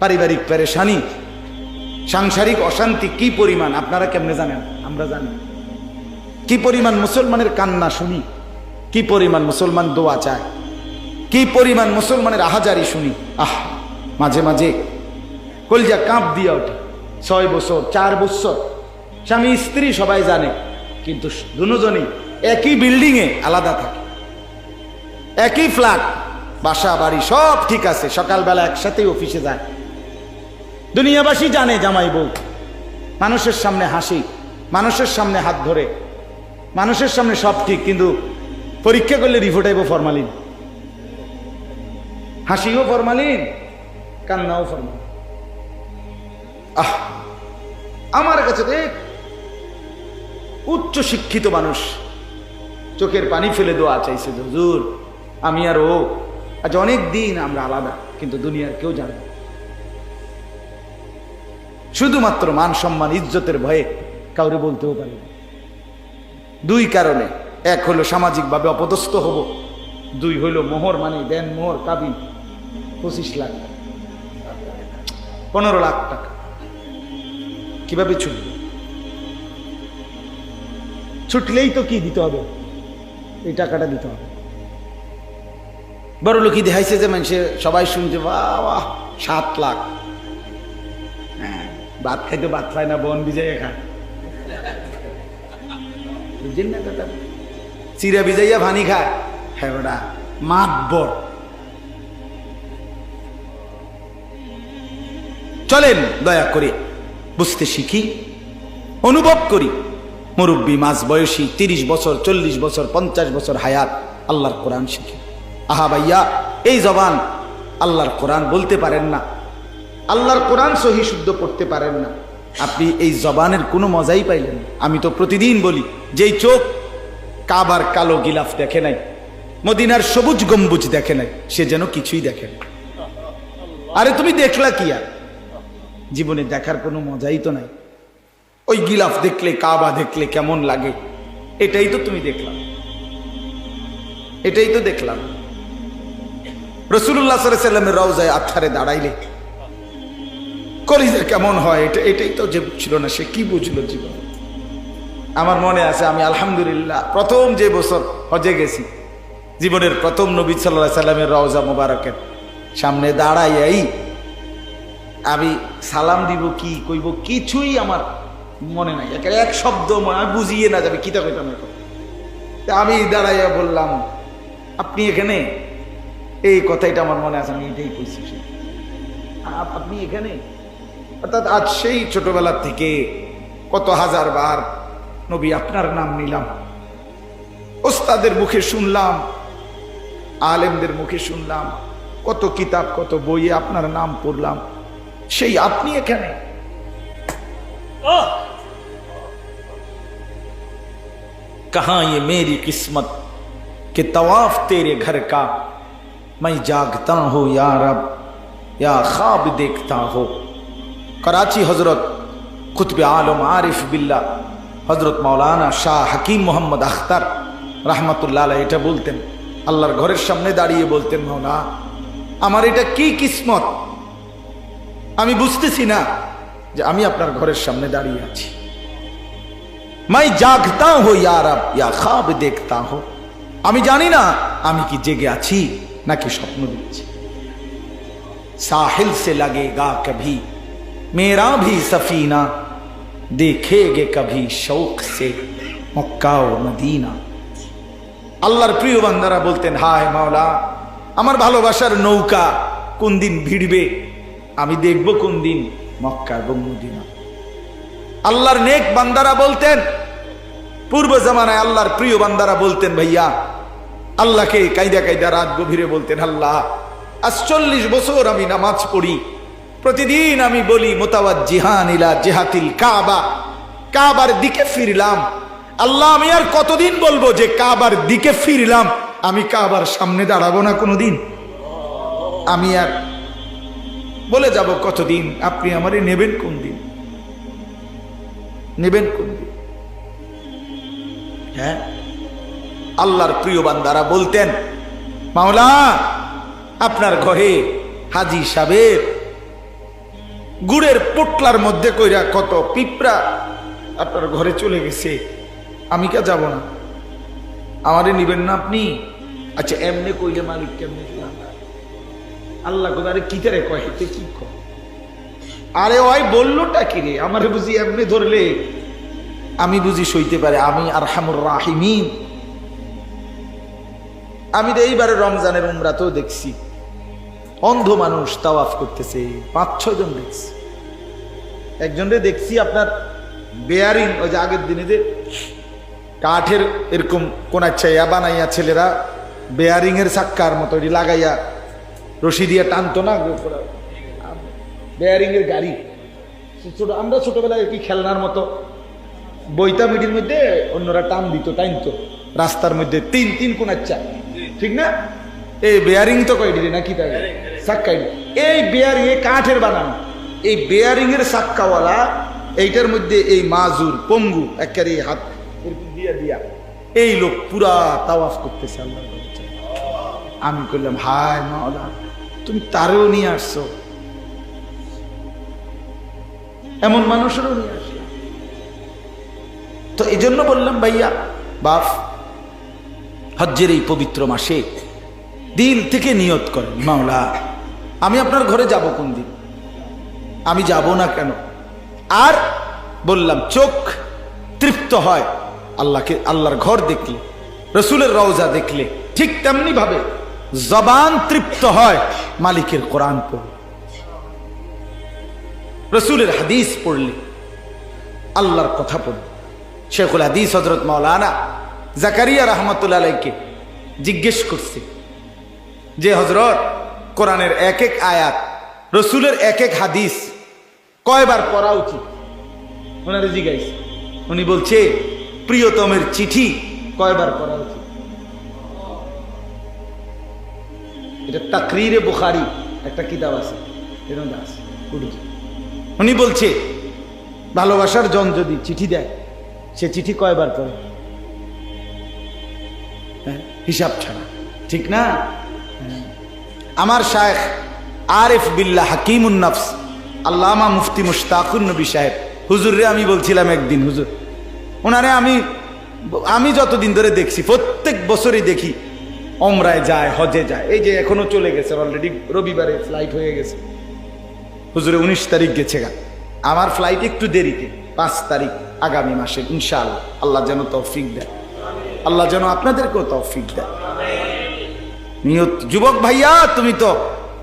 পারিবারিক পেরেশানি, সাংসারিক অশান্তি কি পরিমাণ? আপনারা কেমনে জানেন? আমরা জানি। কি পরিমাণ মুসলমানের কান্না শুনি? কি পরিমাণ মুসলমান দোয়া চায়? কি পরিমাণ মুসলমানের আহাজারি শুনি? আহ, মাঝে মাঝে কলজা কাঁপ দিয়ে ওঠে। ছয় বছর, চার বছর, স্বামী, স্ত্রী সবাই জানে, কিন্তু দুজনই একই বিল্ডিংয়ে আলাদা থাকে। একই ফ্ল্যাট, বাসা, বাড়ি সব ঠিক আছে, সকালবেলা একসাথেই অফিসে যায়। দুনিয়াবাসী জানে জামাই বউ। মানুষের সামনে হাসি, মানুষের সামনে হাত ধরে, মানুষের সামনে সব ঠিক, কিন্তু পরীক্ষা করলে রিপোর্ট আইব ফরমালিন। হাসিও ফরমালিন, কান্নাও ফরমালিন। আহ, আমার কাছে দেখ উচ্চ শিক্ষিত মানুষ, চোখের পানি ফেলে দোয়া চাইছে হুজুর, আমি আর ও আজ অনেক দিন আমরা আলাদা, কিন্তু দুনিয়ার কেউ জানে। শুধুমাত্র মান সম্মান, ইজ্জতের ভয়ে কাউরে বলতেও পারি না। দুই কারণে, এক হলো সামাজিকভাবে অপদস্থ হব, দুই হইল মোহর মানে দেন মোহর কাবিন, পঁচিশ লাখ পনেরো লাখ টাকা। কীভাবে ছুটবে? ছুটলেই তো কি দিতে হবে? এই টাকাটা দিতে হবে। বড় লোকই দেখাইছে যে মানুষে সবাই শুনছে বাহ, সাত লাখ ভাত খাইতে ভাত খায় না, বন বিজয় খায় বুঝছেন না কথা? চিরা বিজাইয়া ভানি খায় হ্যাঁ মাতবর চলেন, দয়া করে বুঝতে শিখি, অনুভব করি। মুরব্বী, মাঝ বয়সী, তিরিশ বছর, চল্লিশ বছর, পঞ্চাশ বছর হায়াত আল্লাহর কোরআন শিখি। আহা ভাইয়া, এই জবান আল্লাহর কোরআন বলতে পারেন না। আল্লাহর কোরআন সহি শুদ্ধ পড়তে পারেন না। আপনি এই জবানের কোনো মজাই পাইলেন। আমি তো প্রতিদিন বলি, যেই চোখ কাবার কালো গিলাফ দেখে নাই, মদিনার সবুজ গম্বুজ দেখে নাই, সে যেন কিছুই দেখে না। আরে তুমি দেখলা কি আর? জীবনে দেখার কোনো মজাই তো নাই। ওই গিলাফ দেখলে, কাবা দেখলে কেমন লাগে? এটাই তো তুমি দেখলাম এটাই তো দেখলাম। রসুল্লাহ সাল্লামের রওজায় আথারে দাঁড়াইলে কলিজা কেমন হয়? এটা এটাই তো যে ছিল না, সে কি বুঝলো জীবন? আমার মনে আছে, আমি আলহামদুলিল্লাহ প্রথম যে বছর হজে গেছি, জীবনের প্রথম নবী সাল্লাহ সাল্লামের রওজা মোবারকের সামনে দাঁড়াইয়াই আমি সালাম দিব কি, কইব কিছুই আমার মনে নাই। একেবারে এক শব্দ হয় বুঝিয়ে না যাবে, কিতা কইতাম তা আমি দাঁড়াইয়া বললাম, আপনি এখানে? এই কথাটা আমার মনে আছে, আমি এটাই কইছি আপনি এখানে? অর্থাৎ আজ সেই ছোটবেলার থেকে কত হাজার বার নবী আপনার নাম নিলাম ওস্তাদের মুখে শুনলাম আলেমদের মুখে শুনলাম কত কিতাব কত বইয়ে আপনার নাম পড়লাম সেই আপনি এখানে कहा ये मेरी किस्मत कि तवाफ तेरे घर का मैं जागता हूँ या रब या ख्वाब देखता हो করাচি হজরত কুতবে আলম আরিফ বিল্লা হজরত মাওলানা শাহ হাকিম মোহাম্মদ আখতার রহমতুল্লাহ এটা বলতেন। আল্লাহর ঘরের সামনে দাঁড়িয়ে বলতেন, মাওলা, আমার এটা কি কিসমত? আমি বুঝতেছি না যে আমি আপনার ঘরের সামনে দাঁড়িয়ে আছি। মাই জাগতা হো ইয়ার ইয়া খাব দেখতা হো। আমি জানি না আমি কি জেগে আছি নাকি স্বপ্ন দিচ্ছি সাহিল সে লাগে গা কভি मेरा भी सफीना देखेगे कभी शौक से মক্কা ও মদিনা আল্লাহর প্রিয় বান্দারা বলতেন হায় মাওলা আমার ভালোবাসার নৌকা কোন দিন ভিড়বে আমি দেখব কোন দিন মক্কা এবং মদিনা আল্লাহর নেক বান্দারা বলতেন পূর্ব জামানায় আল্লাহর প্রিয় বান্দারা বলতেন ভাইয়া আল্লাহকে কায়দা কায়দা রাত গভীরে বলতেন আল্লাহ আজ চল্লিশ বছর আমি নামাজ পড়ি প্রতিদিন আমি বলি মোতাবাদ জিহান ইলা জেহাতিল কাবা। কাবার দিকে ফিরলাম। আল্লাহ, আমি আর কতদিন বলব যে কাবার দিকে ফিরলাম? আমি কাবার সামনে দাঁড়াবো না কোনোদিন? আমি আর বলে যাব কতদিন? আপনি আমারে নেবেন কোন দিন নেবেন কোন দিন হ্যাঁ? আল্লাহর প্রিয় বান্দারা বলতেন, মাওলা, আপনার ঘরে হাজি সাহেব গুড়ের পোটলার মধ্যে কইরা কত পিঁপড়া আপনার ঘরে চলে গেছে, আমি কে যাব না? আমারে নিবেন না আপনি? আচ্ছা এমনি কইলে মালিক কেমনে? আল্লাহ কোথারে কি তারে কয়? কি কয়? আরে ওই বললোটা কি রে? আমারে বুঝি এমনি ধরলে। আমি বুঝি সইতে পারে, আমি আর হামুর রাহিমিন। আমি তো এইবারে রমজানের উমরা তো দেখছি। অন্ধ মানুষ তাওয়াফ করতেছে, পাঁচ, ছয় জন দেখছি। একজনরে দেখছি আপনার বেয়ারিং ওই যে আগের দিনে যে কাঠের এরকম কোন চাইয়া বানাইয়া ছেলেরা বেয়ারিং এর চাক্কার মতো এটি লাগাইয়া রশি দিয়ে টানতো না বেয়ারিং এর গাড়ি। ছোট, আমরা ছোটবেলায় কি খেলনার মতো বইতা মিডির মধ্যে অন্যরা টান দিত টাইনতো রাস্তার মধ্যে তিন তিন কোনাচ্চা ঠিক না? এই বেয়ারিং তো কয়ডি রে নাকি তাই? সাক্কাই এই বেয়ারিং এই কাঠের বানানো। এই বেয়ারিং এর সাক্কাওয়ালা, এইটার মধ্যে এই মাজুর, পঙ্গু, একেবারে হাত দিয়া দিয়া। এই লোক পুরা তাওয়াফ করতেছে আল্লাহ আমি করলাম হায় মাওলা, তুমি তারেও নিয়ে আসছো। এমন মানুষেরও নিয়ে আসলাম তো এই জন্য বললাম, ভাইয়া, বাপ, হজ্জের এই পবিত্র মাসে দিল থেকে নিয়ত করেন, মাওলা, আমি আপনার ঘরে যাব কোন দিন? আমি যাব না কেন? আর বললাম, চোখ তৃপ্ত হয় আল্লাহকে, আল্লাহর ঘর দেখলে, রসুলের রওজা দেখলে, ঠিক তেমনি ভাবে জবান তৃপ্ত হয় মালিকের কোরআন পড়লে। রসুলের হাদিস পড়লে, আল্লাহর কথা পড়লে। শেখুল হাদিস হজরত মৌলানা জাকারিয়া রহমতুল্লাহ আলাইকে জিজ্ঞেস করছে যে হজরত কোরআনের এক এক আয়াত রসুলের এক এক হাদিস কয়বার পড়া উচিত? ওনারে জিজ্ঞাসা। উনি বলছে প্রিয়তমের চিঠি কয়বার পড়া উচিত? এটা তাকরিরে বুখারি একটা কিতাব আছে এর মধ্যে আছে উর্দু। উনি বলছে ভালোবাসার জন যদি চিঠি দেয় সে চিঠি কয়বার পড়ে? হ্যাঁ, হিসাব ছাড়া। ঠিক না। আমার শায়েখ আরেফ বিল্লাহ হাকিমুন নফস, আল্লামা মুফতি মুশতাকুন নবী সাহেব। হুজুররে আমি বলছিলাম একদিন, হুজুর, ওনারে আমি আমি যতদিন ধরে দেখছি, প্রত্যেক বছরই দেখি অমরায় যায়, হজে যায়। এই যে এখনও চলে গেছে অলরেডি রবিবারে ফ্লাইট হয়ে গেছে। হুজুরে উনিশ তারিখ গেছে গা। আমার ফ্লাইট একটু দেরিতে, পাঁচ তারিখ আগামী মাসে ইনশাআল্লাহ। আল্লাহ যেন তৌফিক দেয়। আল্লাহ যেন আপনাদেরকেও তৌফিক দেয়। নিয়ত যুবক ভাইয়া, তুমি তো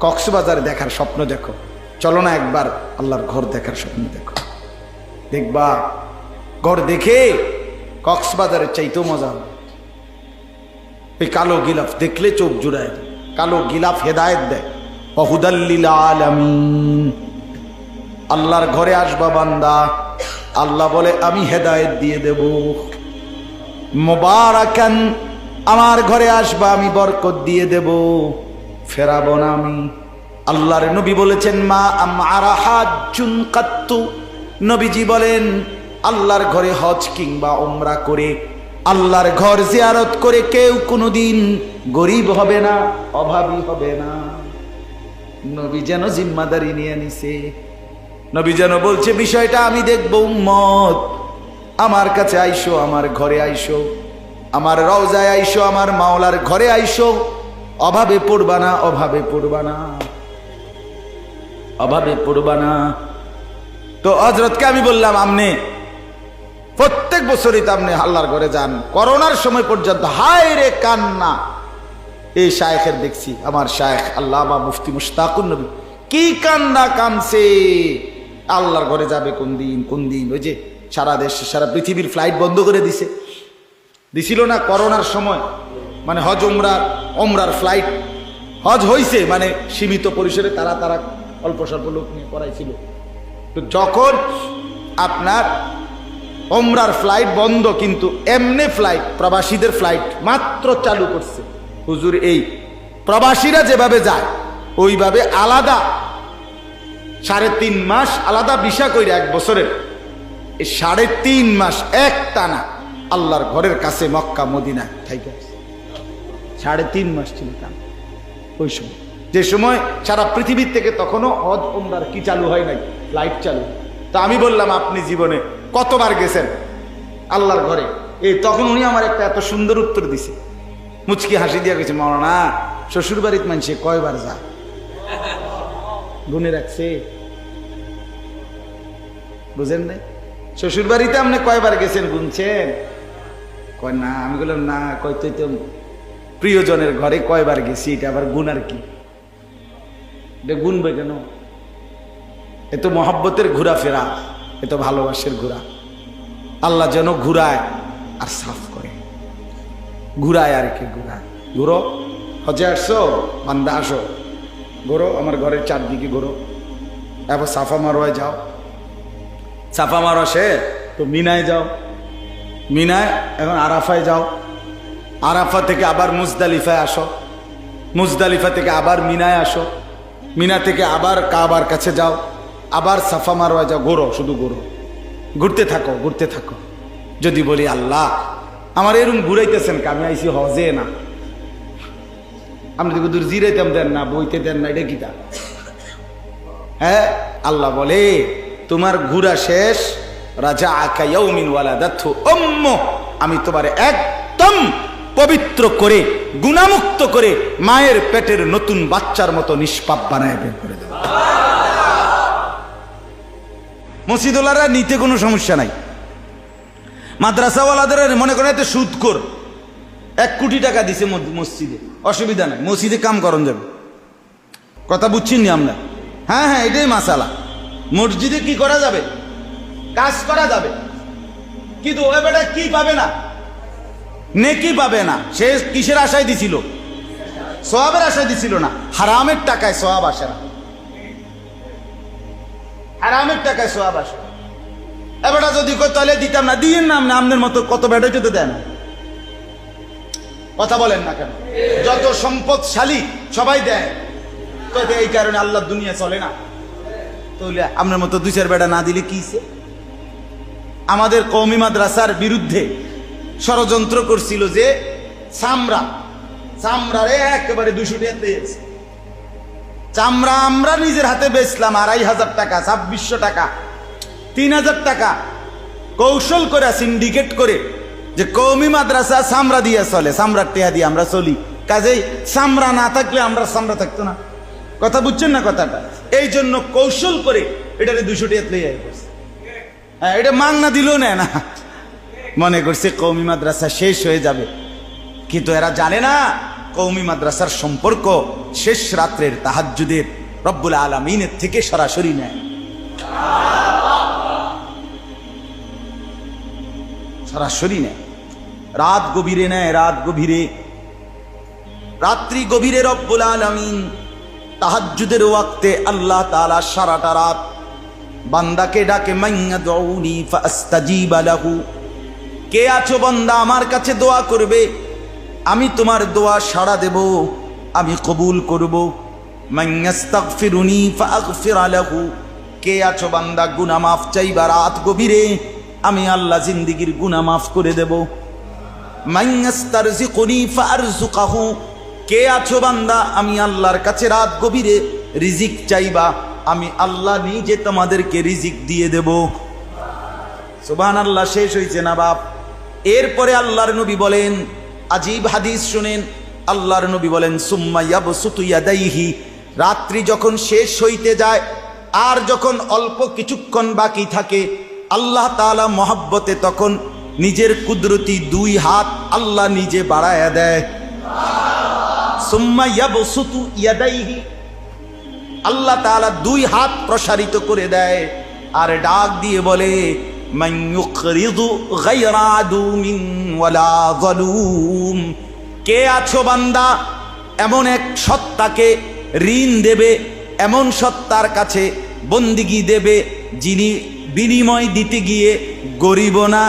কক্সবাজার দেখার স্বপ্ন দেখো। চলো না একবার আল্লাহর ঘর দেখার স্বপ্ন দেখো। দেখবা, ঘর দেখে কক্সবাজারের চাইতেও মজা হবে। এই কালো গিলাফ দেখলে চোখ জুড়ায় কালো গিলাফ হেদায়েত দেয়। অহুদাল্লিল আলামিন। আল্লাহর ঘরে আসবা বান্দা, আল্লাহ বলে, আমি হেদায়েত দিয়ে দেব। মোবারাকান আমার ঘরে আসবা, আমি বরকত দিয়ে দেব। ফেরাবো না আমি। আল্লাহর নবী বলেছেন, মা আমারা হাজুন কাত্তু। নবীজি বলেন, আল্লাহর ঘরে হজ কিংবা ওমরা করে, আল্লাহর ঘর জিয়ারত করে কেউ কোনোদিন গরিব হবে না, অভাবী হবে না। নবী যেন জিম্মাদারি নিয়ে নিছে। নবী যেন বলছে, বিষয়টা আমি দেখব উম্মত। আমার কাছে আইসো, আমার ঘরে আইসো। আমার রওজায় আইসো, আমার মাওলার ঘরে আইসো। অভাবে পড়বা না, অভাবে পড়বা না। অভাবে পড়বা না। তো হজরতকে আমি বললাম, আমনে, প্রত্যেক বছরই তো আপনি আল্লাহর ঘরে যান। করোনার সময় পর্যন্ত, হায় রে কান্না! এই শায়েখের দেখছি, আমার শায়েখ আল্লাহ বা মুফতি মুশতাকুন নবী। কি কান্না কানছে? আল্লাহর ঘরে যাবে কোন দিন কোন দিন? ওই যে সারা দেশ, সারা পৃথিবীর ফ্লাইট বন্ধ করে দিছে। দিছিল না করোনার সময়। মানে হজ ওমরার ওমরার ফ্লাইট হজ হইছে মানে সীমিত পরিসরে তারা তারা অল্প স্বল্প লোক নিয়ে করাইছিল। তো যখন আপনার ওমরার ফ্লাইট বন্ধ, কিন্তু এমনি ফ্লাইট প্রবাসীদের ফ্লাইট মাত্র চালু করছে। হুজুর, এই প্রবাসীরা যেভাবে যায়, ওইভাবে আলাদা, সাড়ে তিন মাস আলাদা বিষা কইরে এক বছরের। এই সাড়ে তিন মাস এক টানা আল্লাহর ঘরের কাছে মক্কা মদিনা থাইকে সাড়ে তিন মাস ছিল টানা ওই সময়। যে সময় সারা পৃথিবীর থেকে তখনও হজ ওমরার কি চালু হয় নাই লাইট চালু। তা আমি বললাম, আপনি জীবনে কতবার গেছেন আল্লাহর ঘরে? এই তখন উনি আমার একটা এত সুন্দর উত্তর দিছে। মুচকি হাসি দিয়া গেছে মরনা শ্বশুর বাড়িতে মানুষে কয়বার যা গুনে রাখছে। বুঝেন না শ্বশুর বাড়িতে আপনি কয়বার গেছেন, গুনছেন? কয়, না, আমি বললাম, না, কয়, তুই তো প্রিয়জনের ঘরে কয়বার গেছি, এটা আবার গুণ আর কি? এটা গুনবে কেন? এ তো মহাব্বতের ঘোরাফেরা এ তো ভালোবাসের ঘোরা আল্লাহ যেন ঘুরায় আর সাফ করে। ঘুরায় আর কি ঘুরায়। ঘুরো, হজে আসছো? বান্দা, আসো। ঘোরো, আমার ঘরের চারদিকে ঘোরো। এবার সাফা মারোয় যাও। সাফা মারোয়া সে তো মিনায় যাও। মিনায়, এখন আরাফায় যাও। আরাফা থেকে আবার মুজদালিফায় আসো। মুজদালিফা থেকে আবার মিনায় আসো। মিনা থেকে আবার কাবার কাছে যাও। আবার সাফা মারোয়া যাও। ঘোরো, শুধু ঘোরো। ঘুরতে থাকো ঘুরতে থাকো। যদি বলি, আল্লাহ, আমার এরম ঘুরাইতেছেন কে? আমি আইসি হজে না। আপনি দেখো দূর জিরাইতাম, দেন না, বইতে দেন না, এটা কিতা? হ্যাঁ আল্লাহ বলে, তোমার ঘুরা শেষ রাজা আমি তোমার একদম পবিত্র করে, গুণামুক্ত করে মায়ের পেটের নতুন বাচ্চার মতো নিষ্পাপ বানায় বের করে দেব। মসজিদওয়ালারা নিতে কোনো সমস্যা নাই। মাদ্রাসাওয়ালাদের মনে করেন এতে সুদ কর এক কোটি টাকা দিছে মসজিদে। অসুবিধা নাই, মসজিদে কাম করন যাবে। কথা বুঝছেন আমরা? হ্যাঁ হ্যাঁ এটাই মাসালা। মসজিদে কি করা যাবে? কাজ করা যাবে। কিন্তু ওই বেটা কি পাবে না? নেকি পাবে না। সে কিসের আশায় দিছিল? সোয়াবের আশায় দিছিল না। হারামের টাকায় সোয়াব আসে না। হারামের টাকায় সোয়াব আসে এবারটা যদি তাহলে দিতাম না। দিয়েন না আপনি আপনার মতো কত বেটা যদি দেন। কথা বলেন না কেন? যত সম্পদশালী সবাই দেয়। তো এই কারণে আল্লাহ দুনিয়া চলে না? তাহলে আপনার মতো দুই চার বেটা না দিলে কি? আমাদের কৌমি মাদ্রাসার বিরুদ্ধে ষড়যন্ত্র করছিল যে চামড়া, চামড়ারে একেবারে দুশো টাকা পেয়েছে চামড়া আমরা নিজের হাতে বেচলাম আড়াই হাজার টাকা, ছাব্বিশশো টাকা, তিন হাজার টাকা। কৌশল করে সিন্ডিকেট করে যে কৌমি মাদ্রাসা সামরা দিয়ে চলে সামরার টেহা দিয়ে আমরা চলি। কাজেই সামরা না থাকলে আমরা সামরা থাকতো না। কথা বুঝছেন না কথাটা? এই জন্য কৌশল করে এটাকে দুশো করছে হ্যাঁ এটা মাংনা দিলেও নেয় না। মনে করছে কৌমি মাদ্রাসা শেষ হয়ে যাবে। কিন্তু এরা জানে না, কৌমি মাদ্রাসার সম্পর্ক শেষ রাত্রের তাহাজ্জুদের রব্বুল আলমিনের থেকে সরাসরি নেয়। সরাসরি নেয়। রাত গভীরে নেয়, রাত গভীরে। রাত্রি গভীরে রব্বুল আলমিন তাহাজ্জুদের ওয়াক্তে আল্লাহ তাআলা সারাটা রাত বান্দাকে ডাকে, মাইয়া দৌনি ফাস্তাজিবা লাহু। কে আছো বান্দা, আমার কাছে দোয়া করবে? আমি তোমার দোয়া সাড়া দেব, আমি কবুল করব। মাইয়াস্তাগফিরুনি ফাগফির লাহু। কে আছো বান্দা, গুনাহ মাফ চাইবা রাত গভীরে, আমি আল্লাহ জিন্দিগির গুনাহ মাফ করে দেব। মাইয়াস্তারজিকুনি ফারজুকাহু কে আছো বান্দা, আমি আল্লাহর কাছে রাত গভীরে রিজিক চাইবা। আমি আল্লাহ নিজে তোমাদেরকে রিজিক দিয়ে দেব। সুবহান আল্লাহ শেষ হয়েছে না বাপ। এরপরে আল্লাহর নবী বলেন, আজীব হাদিস শুনেন, আল্লাহর নবী বলেন, সুম্মা ইয়াবসুতু ইয়াদাইহি, রাত্রি যখন শেষ হইতে যায়, আর যখন অল্প কিছুক্ষণ বাকি থাকে, আল্লাহ তাআলা মহাব্বতে তখন নিজের কুদরতি দুই হাত আল্লাহ নিজে বাড়ায়া দেয়। সুম্মা ইয়াবসুতু ইয়াদাইহি আল্লাহ তাআলা দুই হাত প্রসারিত করে দেয় আর ডাক দিয়ে বলে কে আছো বান্দা? এমন এক সত্তাকে ঋণ দেবে, এমন সত্তার কাছে বন্দিগি দেবে, যিনি বিনিময় দিতে গিয়ে গরিব না,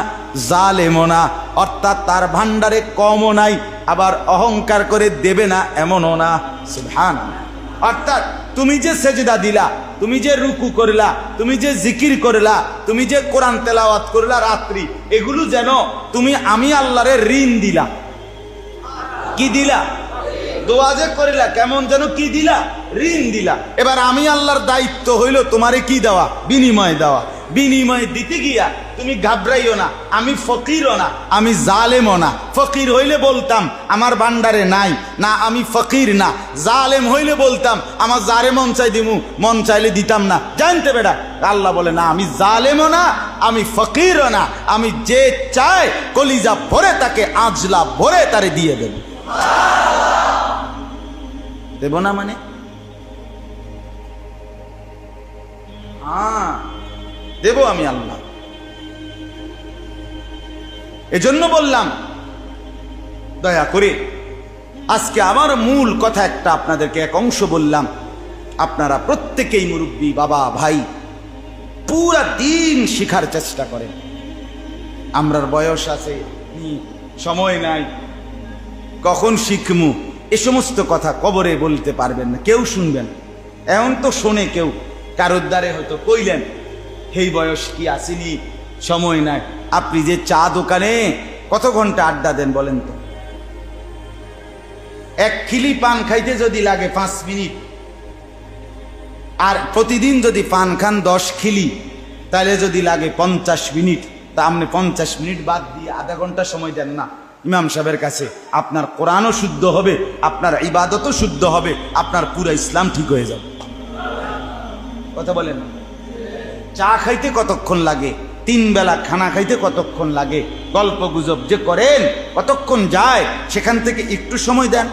জালেমও না, অর্থাৎ তার ভান্ডারে কমও নাই, আবার অহংকার করে দেবে না, এমনও না। সুবহান অর্থাৎ তুমি যে সেজদা দিলা, তুমি যে রুকু করলা, তুমি যে জিকির করলা, তুমি যে কোরআন তেলাওয়াত করলা রাত্রি, এগুলো যেন তুমি আমি আল্লাহরে ঋণ দিলা। কি দিলা? দোয়া যে করিলা, কেমন যেন কি দিলা? ঋণ দিলা। এবার আমি আল্লাহর দায়িত্ব হইল তোমারে কি দেওয়া? বিনিময় দেওয়া। বিনিময় দিতে গিয়া তুমি ঘাবড়াইও না, আমি ফকিরও না, আমি জালেমও না। ফকির হইলে বলতাম, আমার ভান্ডারে নাই। না, আমি ফকির না। জালেম হইলে বলতাম, আমার যারে মন চাই দিমু, মন চাইলে দিতাম না। জানতে বেটা আল্লাহ বলে, না, আমি জালেমও না, আমি ফকিরও না। আমি যে চাই, কলিজা ভরে তাকে, আজলা ভরে তারে দিয়ে দেব। দেব না মানে? হ্যাঁ। দেব আমি আল্লাহ। এজন্য বললাম, দয়া করে আজকে আমার মূল কথা একটা আপনাদেরকে এক অংশ বললাম। আপনারা প্রত্যেকেই মুরব্বী, বাবা, ভাই, পুরা দিন শিখার চেষ্টা করেন। আমরার বয়স আছে সময় নাই। কখন শিখমু? এ সমস্ত কথা কবরে বলতে পারবেন না, কেউ শুনবেন এমন তো শোনে কেউ। কারোর দ্বারে হয়তো কইলেন সেই বয়স কি আসেনি? সময় নাই। আপনি যে চা দোকানে কত ঘণ্টা আড্ডা দেন বলেন তো? এক খিলি পান খাইতে যদি লাগে পাঁচ মিনিট, আর প্রতিদিন যদি পান খান দশ খিলি, তাহলে যদি লাগে পঞ্চাশ মিনিট, তা আপনি পঞ্চাশ মিনিট বাদ দিয়ে আধা ঘণ্টা সময় দেন না। ইমাম সাহেবের কাছে, আপনার কোরআনও শুদ্ধ হবে, আপনার ইবাদতও শুদ্ধ হবে, আপনার পুরো ইসলাম ঠিক হয়ে যাবে। কথা বলেন। চা খাইতে কতক্ষণ লাগে? তিন বেলা খানা খাইতে কতক্ষণ লাগে? গল্প গুজব যে করেন, কতক্ষণ যায়, সেখান থেকে একটু সময় দেন।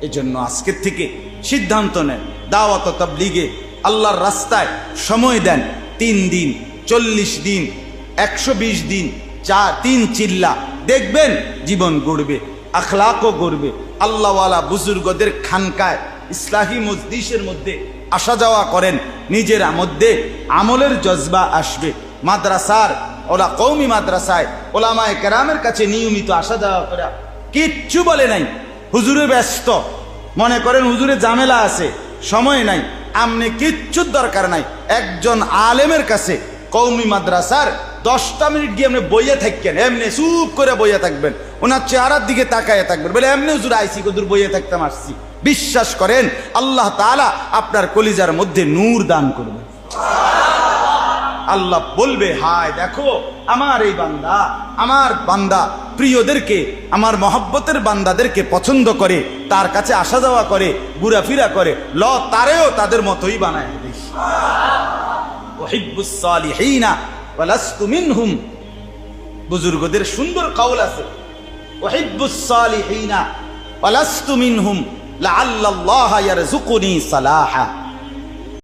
এজন্য আজকের থেকে সিদ্ধান্ত নেন। দাওয়াত তাবলিগে আল্লাহর রাস্তায় সময় দেন। তিন দিন, চল্লিশ দিন, একশো বিশ দিন চা তিন চিল্লা। দেখবেন জীবন গড়বে, আখলাকও গড়বে। আল্লাহওয়ালা বুজুর্গদের খানকায় ইসলাহী মজদিসের মধ্যে আসা যাওয়া করেন। নিজের মধ্যে আমলের জজবা আসবে। মাদ্রাসার ওলা কৌমি মাদ্রাসায় ওলামায় কেরামের কাছে নিয়মিত আসা যাওয়া করা কিচ্ছু বলে নাই। হুজুরে ব্যস্ত। মনে করেন হুজুরে ঝামেলা আছে, সময় নাই, আমনে কিচ্ছুর দরকার নাই। একজন আলেমের কাছে কৌমি মাদ্রাসার দশটা মিনিট গিয়ে আপনি বইয়ে থাকবেন, এমনি চুপ করে বইয়ে থাকবেন। ওনার চেহারার দিকে তাকায় থাকবেন। বলে, এমনি হুজুর আইসি, কদুর বইয়ে থাকতাম, আসছি। বিশ্বাস করেন, আল্লাহ তাআলা আপনার কলিজার মধ্যে নূর দান করবে আল্লাহ বলবে, হায় দেখো, আমার এই বান্দা, আমার বান্দা প্রিয়দেরকে, আমার মহব্বতের বান্দাদেরকে পছন্দ করে, তার কাছে আসা যাওয়া করে, ঘুরাফিরা করে, ল, তারেও তাদের মতোই বানায় বুজুর্গদের সুন্দর কাউল আছে। ওহিব্বুস সালিহিনা ওয়ালাস্তু لعل الله يرزقني صلاحا.